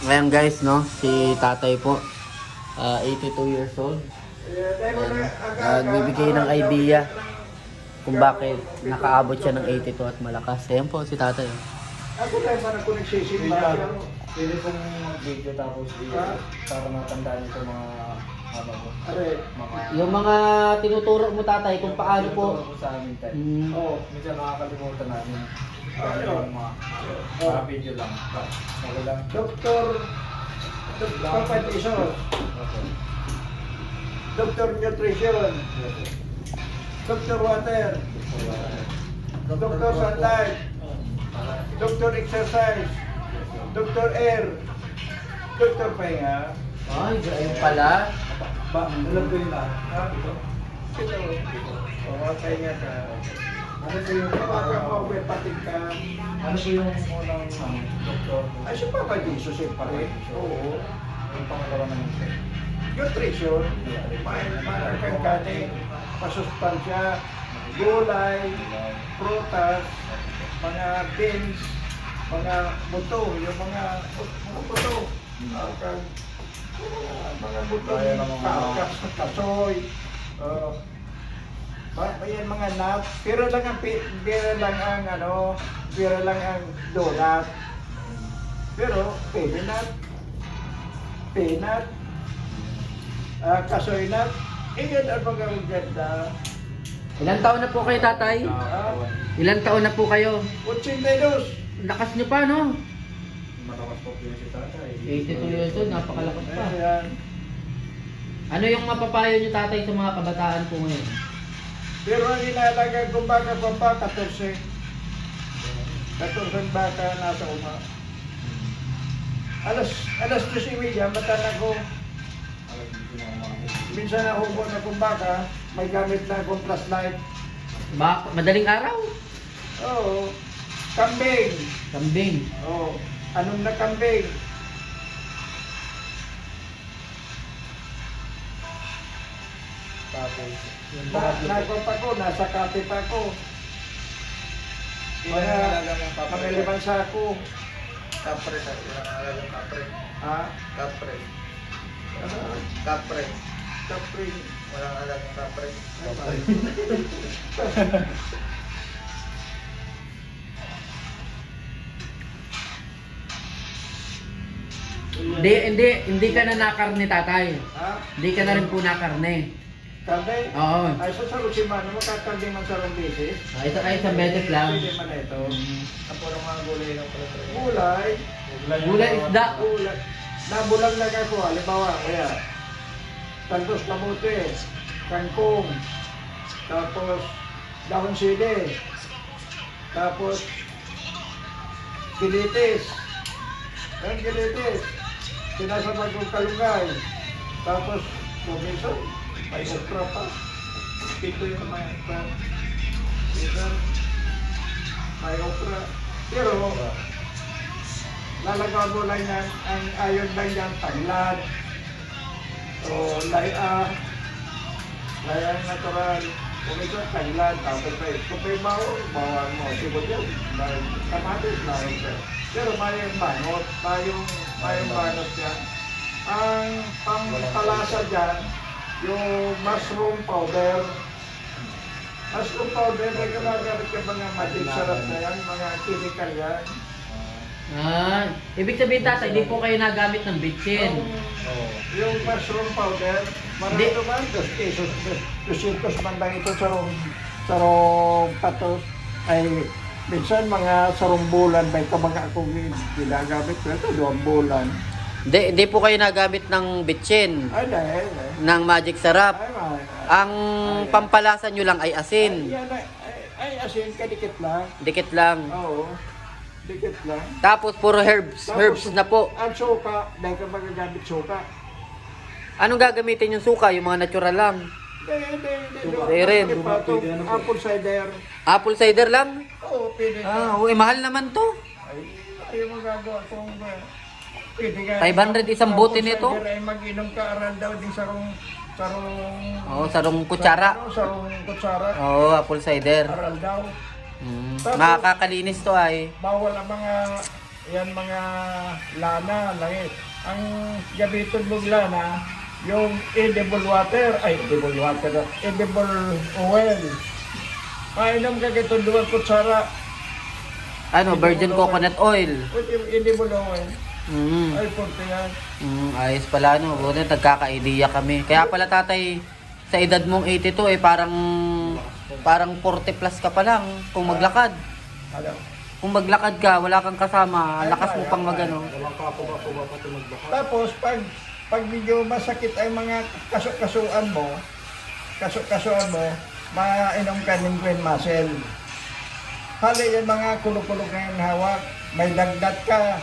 Ngayon guys, no, si tatay po, ah, 82 years old. Ah, nagbibigay ng idea kung bakit nakaabot siya ng 82 at malakas. Ayan po si tatay. Ako tayo pa na kung nagsisimba. pero- Pwede pong mag-video tapos para matandaan ito mga ano ko. Are, Mga Yung mga tinuturo mo tatay kung paano po. tinuturo sa amin tayo. Mm, oh, Minsan nakakalimutan namin. Ah, Kaya ano? yung mga, Oh. mga video lang. Okay lang. Doktor, Doktor Competition, Okay. Doktor Nutrition, Doktor Water, Doktor Sunlight, Doktor Exercise, Doktor Air, Doktor Pahinga. Ay, ayun pala. Ba, alam ko yun lahat. Ha? Ito. Oo, pahinga ka. Ano po yung mo, may patig ka. Ano po yung unang ano, doktor? Ay, si Papa Jesus eh, pare. Oo. Yung pangalawa na yun. Nutrition, para kang kanin, pasustansya, gulay, prutas, mga beans, mga buto, yung mga mga buto. Ah, kang- ah, mga ng mga- kasoy, uh, yan mga nut, pero lang ang pero lang ang ano, pero lang ang donut. Pero pwede nut, peanut, ah, kasoy nut, iyan ang mga ganda. Ilang taon na po kayo tatay? Ah, Ilang taon na po kayo? 82. Lakas niyo pa, no? Po yung si tatay. 82 years old, napakalakas pa. Ayan. Ano yung mapapayo niyo tatay sa mga kabataan po ngayon? Pero ang inalaga kong baka pa pa, 14. 14 baka nasa uma. Alas, alas 2 imidya, mata na ko. Minsan na hubo na kong baka, may gamit na akong flashlight. Ba madaling araw? Oo. Kambing. Kambing. Oo. Anong na kambing? Tapos, yung Na, pa ko, nasa kape pa ko. ilang alaga ng Mga kapre? sako. Kapre, kapre? Ha? Kapre. Ah, Kapre. Kapre. Walang alaga ng kapre. Hindi, hindi, hindi ka na nakarne tatay. Ha? Hindi ka na rin po nakarne. Karne? Oo. Ay, sa sarusin man, makakandi man sa rong beses. Ah, ito ay sa beses lang. Pwede man ito. Ang purong mga gulay lang pala. Gulay. Gulay, isda. Gulay. Nabulang lang ako, halimbawa, kaya. Tantos kamote, kangkong, tapos dahon sili, tapos gilitis. Ang gilitis. Sinasabag kong kalungay. Tapos, kumisan, may okra pa. Pito yung may okra. Minsan, may okra. Pero, lalagaw mo lang yan, ang ayon lang yan, tanglad. O laya. Laya natural. Ito tanglad, tapos kung may bawang, bawang mo. Sibot yun. Dahil kamatis, laro ka. Pero mayroong bangot, mayroong, mayroong bangot yan. Ang pampalasa dyan, yung mushroom powder. Mushroom powder, may gumagamit ka mga magic sarap na yan, mga chemical yan. Ah, ibig sabihin tatay, hindi po kayo nagamit ng bitchin. Oo. Yung mushroom powder, marami naman, dos pesos, dos pesos man lang ito sa rong, sa rong patos. Ay, minsan mga sarong bulan, may kamanga akong ginagamit ko ito, doon bulan. Hindi, hindi po kayo nagamit ng bitchin, Ay, dahil, eh. ng magic sarap. Ay, ma- Ang pampalasa nyo lang ay ay, asin. yan, ay, ay, ay, asin, kadikit lang. Dikit lang. Oo, dikit lang. Tapos puro herbs, Tapos, herbs na po. Ang suka, dahil ka magagamit suka. Anong gagamitin yung suka? Yung mga natural lang. Hindi, hindi, hindi. Rin. Apple cider. Apple cider lang? Oo, pwede. Ah, uy, mahal naman to. Ay, ayaw magagawa kung uh, pwede ka. 500 isang bote nito? Ay, ay mag-inom ka aral daw din sa rong sa rong Oo, sarong kutsara. Sa, ano, sa rong kutsara. Oo, apple cider. Aral daw. Mm. Makakalinis to ay. Bawal ang mga yan mga lana, langis. Ang gamitin mong lana, yung edible water, ay edible water, edible oil. Painom ka kito duwag kutsara, Ano, virgin coconut oil. Pwede yung edible oil. Mm. Ay, punta yan. Mm, ayos pala no. Buti nagkaka-idea kami. Kaya pala tatay, sa edad mong 82 eh parang parang 40 plus ka pa lang kung maglakad. Ano? Kung maglakad ka, wala kang kasama, ang lakas mo pang magano. Tapos, pag, pag medyo masakit ay mga kaso-kasuan mo, kaso-kasuan mo, mainom ka ng green muscle. Hali yan mga kulog-kulog hawak, may lagnat ka,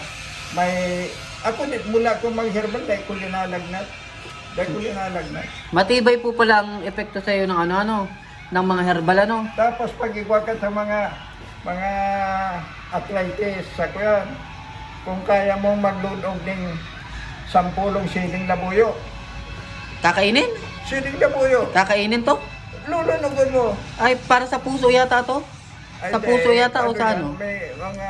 may... Ako dit mula ko mag-herbal, dahil ko linalagnat. Dahil ko linalagnat. Matibay po pala ang epekto sa iyo ng ano-ano, ng mga herbal ano. Tapos pag igwa ka sa mga mga arthritis, sa kuyan, kung kaya mong maglunog ng sampulong siling labuyo, Kakainin? siling labuyo, Kakainin to? lulunugan mo. Ay, para sa puso yata to? Ay, Sa puso yata o sa ano? May mga,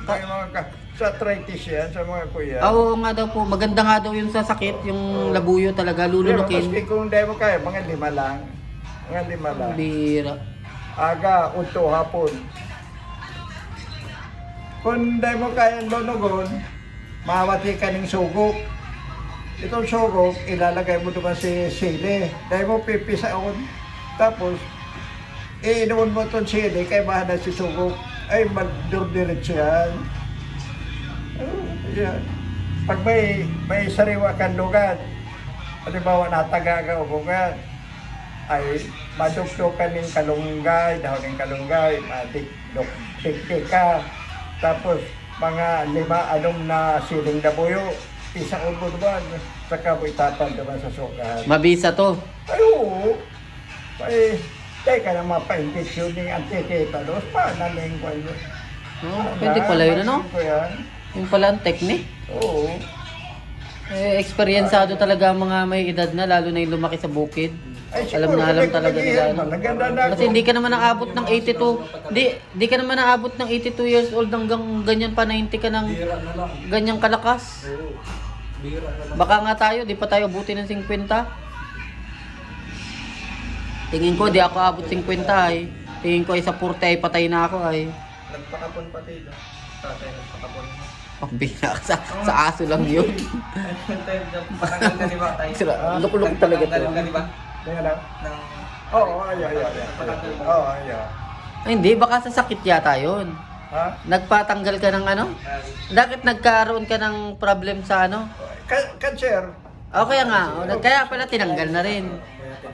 may mga ka, sa arthritis yan, sa mga kuya. Ah, Oo nga daw po, maganda nga daw yung sa sakit, yung labuyo talaga, Pero lulunukin. maski kung hindi mo kaya, mga lima lang. Mga lima lang. Bira. Aga, unto, hapon. Kung hindi mo kaya lunugon, mawati ka ng sugok. Itong sugok, ilalagay mo naman si sili. Dahil mo pipisaon. Tapos, iinuman mo itong sili, kay bahala si sugok. Ay, magdurdiretso yan. Oh, yan. Pag may, may sariwa kang lugar, halimbawa natagaga o bugat, ay madukdukan ng kalunggay, dahon ng kalunggay, madikdik ka. Tapos mga lima anong na siling dabuyo, isang ulo naman, saka mo itapan naman sa sukan. Mabisa to. Ay oo, ay, teka na mapa-infeksyon ng antitetanus, paano yung kwan yun? Oh, pwede pala yun ano? Ko yan. Yung pala ang technique. Oo. Eh, eksperyensado talaga ang mga may edad na, lalo na yung lumaki sa bukid. Ay, Alam na alam talaga nila. Ano. Na Kasi hindi ka naman naabot ng 82. Hindi, hindi ka naman naabot ng 82 years old hanggang ganyan pa 90 ka ng ganyang kalakas. Baka nga tayo, di pa tayo abuti ng 50. Tingin ko, di ako abot 50 ay. Tingin ko ay sa 40 ay patay na ako ay. Nagpakapon pati no? Tatay nagpakapon. Pambina sa, sa aso lang yun. Lukulok talaga to. Patanggal ka di ba? Teka lang. Ng... Oo, ay, ay, ay. ay. Patanggal mo. Oo, ay, ay. Ay, hindi, baka sa sakit yata yun. Ha? Nagpatanggal ka ng ano? Bakit nagkaroon ka ng problem sa ano? Ka- Cancer. O kaya nga, o, kaya pala tinanggal na rin.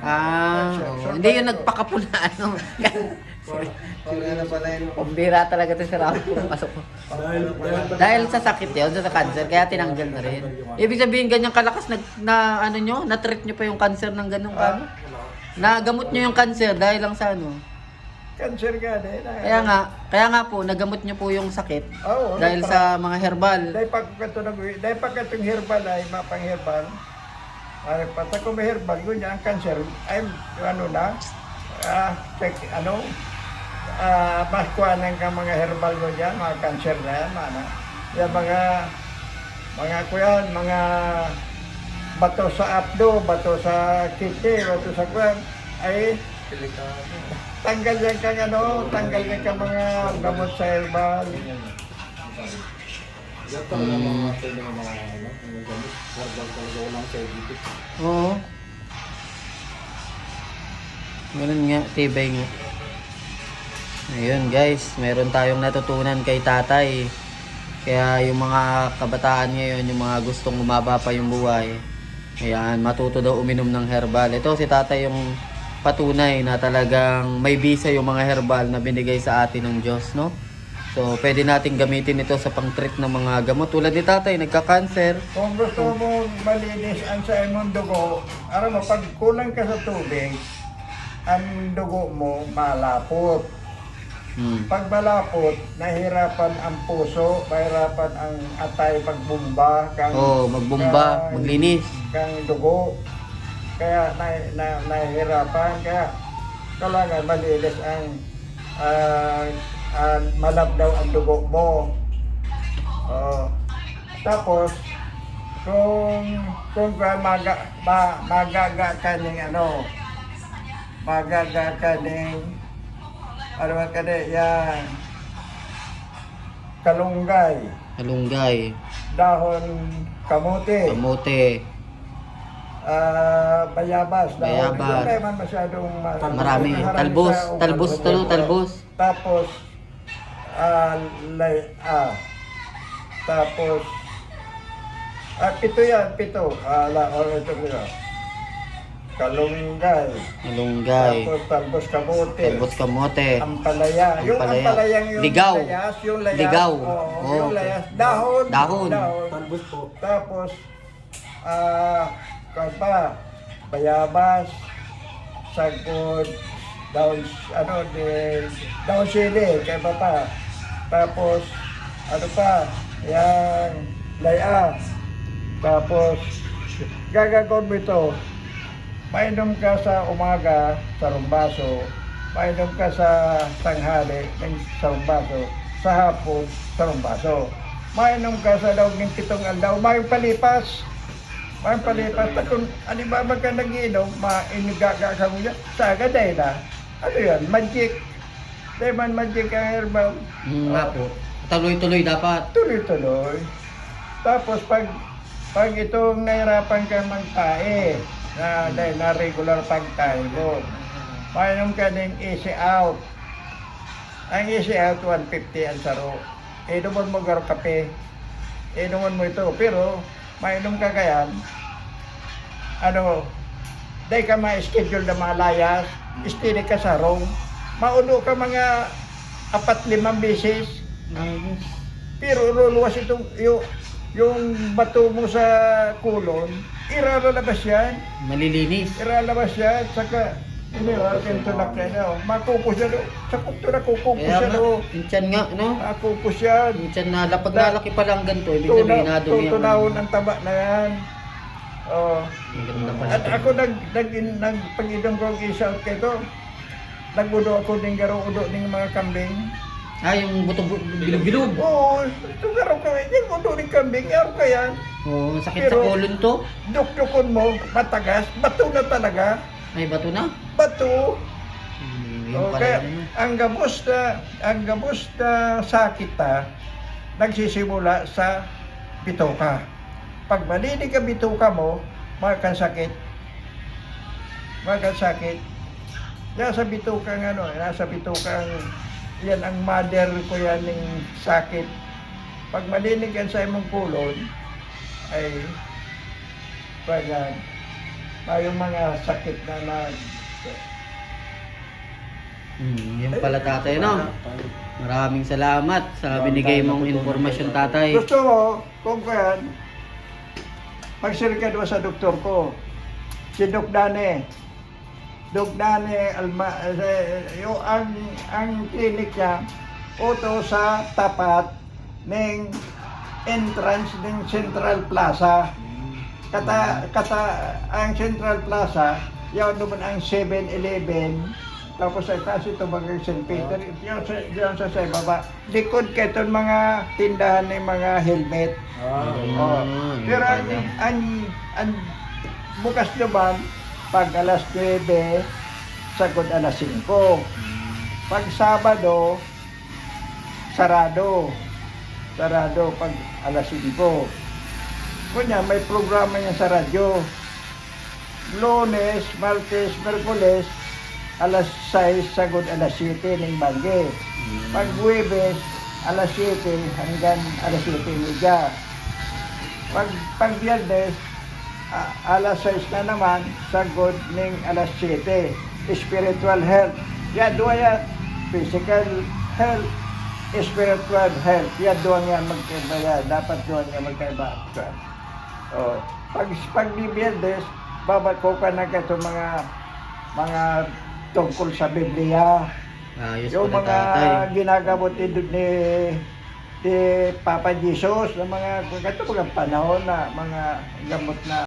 Ah, oo. hindi yung nagpakapula ano. Yun. Pambira talaga to si Rafi pumasok ko. Dahil sa sakit yun, sa cancer, kaya tinanggal na rin. Ibig sabihin, ganyang kalakas na, na ano nyo, na-treat nyo pa yung cancer ng ganong kano? Nagamot nyo yung cancer dahil lang sa ano? Cancer ka din. Kaya nga, kaya nga po, nagamot nyo po yung sakit Oo. dahil sa mga herbal. Dahil pag kato nag dahil pag katong herbal ay mapang herbal. Ay pata ko may herbal ko ang cancer ay ano na ah check ano ah maskuanan ka mga herbal ko diyan mga cancer na yan mana. Yan mga mga kuyan, mga bato sa abdo, bato sa kidney, bato sa kuyan ay Delikado. tanggal yan kang ano, tanggal yan ka mga gamot sa herbal. Oo. Ganun nga, tibay nga. Ayun guys, meron tayong natutunan kay tatay. Kaya yung mga kabataan ngayon, yung mga gustong umaba pa yung buhay, ayan, matuto daw uminom ng herbal. Ito si tatay yung patunay na talagang may bisa yung mga herbal na binigay sa atin ng Diyos, no? So, pwede natin gamitin ito sa pang-treat ng mga gamot. Tulad ni tatay, nagka-cancer, Kung gusto mo malinis ang sa imong dugo, aram mo, pag kulang ka sa tubig, ang dugo mo malapot. hmm. Pag malapot, nahirapan ang puso, mahirapan ang atay pagbumba, kang, Oo, magbumba, kang- maglinis. kang dugo. Kaya na, na, nahihirapan, kaya kailangan malinis ang ah, ah, malabdaw ang dugo mo. Oo. Tapos, kung kung maga, ma, magaga ka ng ano, magaga ka ng, ano ba ka yan, kalunggay, Kalunggay, dahon kamote, kamote, ah, bayabas, Bayabas. hindi man masyadong ma- marami. marami Talbos, sa- talbos, talo, talbos. Tapos, ah, lay, ah, tapos, ah, pito yan, pito. Ah, la, o, ito ko Kalunggay. Kalunggay, Tapos, talbos kamote. talbos kamote, Ampalaya. Yung Ampalaya. ampalayang yung Ligaw. layas, yung layas. Ligaw. Oo, Oo. yung layas. Dahon. Dahon. Talbos po. Tapos, ah, pa, bayabas, sagod, daon, ano, de, daon sili, kay pa. Tapos, ano pa, yan, laya. Tapos, gagawin mo ito, mainom ka sa umaga sa rumbaso, mainom ka sa tanghali ng sa rumbaso, sa hapon sa rumbaso. Mainom ka sa loob ng pitong aldaw, may palipas. May palipas. At kung alibaba ka nag-iinom, mainigaga ka mo yan, sa agaday na. Ano yan? Magic. Di man magic ang herbal. Mm, nga po. Tuloy-tuloy dapat. Tuloy-tuloy. Tapos pag pag itong nahirapan ka magtae, na dahil na regular pagtae mo, mainom ka ng easy out. Ang easy out, 150 ang saro. Inuman mo garo kape. Inuman mo ito. Pero, mainom ka kaya, ano, dahil ka ma-schedule na mga layas, steady ka sa room, maulo ka mga apat limang beses, pero luluwas itong yung, yung bato mo sa kulon, iralalabas yan. Malilinis. Iralalabas yan. Saka, hindi ba, ganito na kayo. Makupos yan. oh. Sa kukto na kukupos Kaya yan. nga, yung tiyan nga, no? Makupos yan. Yung tiyan na, lapag nalaki pa lang ganito, ibig sabihin na dumi tutunahon ang taba na yan. Oh. Ang ganda. At ako nag, nag, nag pag-idong ko isa out kito, nagudo ako ng garo-udo ng mga kambing. Ah, yung buto bilog-bilog. Oo, ito garo ka, yung udo ng kambing, yaro ka yan. Oo, sakit sa Pero- kolon to. Dukdukon mo, matagas, bato na talaga. Ay, bato na. Bato. Hmm, yun Oh, yun. ang gabos na ang gabos na sakit na nagsisimula sa bituka. Pag malinig ang bituka mo, magkasakit. Magkasakit. Yan sa bituka ng ano, nasa bituka ang yan ang mother ko yan ng sakit. Pag malinig yan sa imong kulon, ay kaya yung mga sakit na nag Hmm, yun pala tatay, no? Maraming salamat sa binigay mong informasyon tatay. Gusto mo, kung kaya, magsirikad mo sa doktor ko. Si Doc Dane. Doc Dane, Alma, eh, yung ang, ang clinic niya, uto sa tapat ng entrance ng Central Plaza. Kata, kata, ang Central Plaza, yun naman ang 7-Eleven, tapos ay kasi ito mga St. Peter, yun sa, yun sa sa baba. Likod ka itong mga tindahan ng mga helmet. Oh. yun Pero ang, ang, ang bukas naman, pag alas 9, sagod alas 5. Pag Sabado, sarado. Sarado pag alas 5. Kunya, may programa niya sa radyo. Lunes, Martes, Merkules, alas 6, sagod alas 7 ng Bangge. Pag Huwebes, alas 7 hanggang alas 7 media. Pag, pag Biyernes, alas 6 na naman, sagod ng alas 7. Spiritual health. Yan, doon yan. Physical health, spiritual health. Yan, doon yan magkaiba yan. Dapat doon yan magkaiba. Oh. Pag, pag di Biyernes, babako ka na kato mga mga tungkol sa Biblia. Ayos Yung mga ginagamot ni, ni, ni Papa Jesus, ng mga, ganito mga panahon na mga gamot na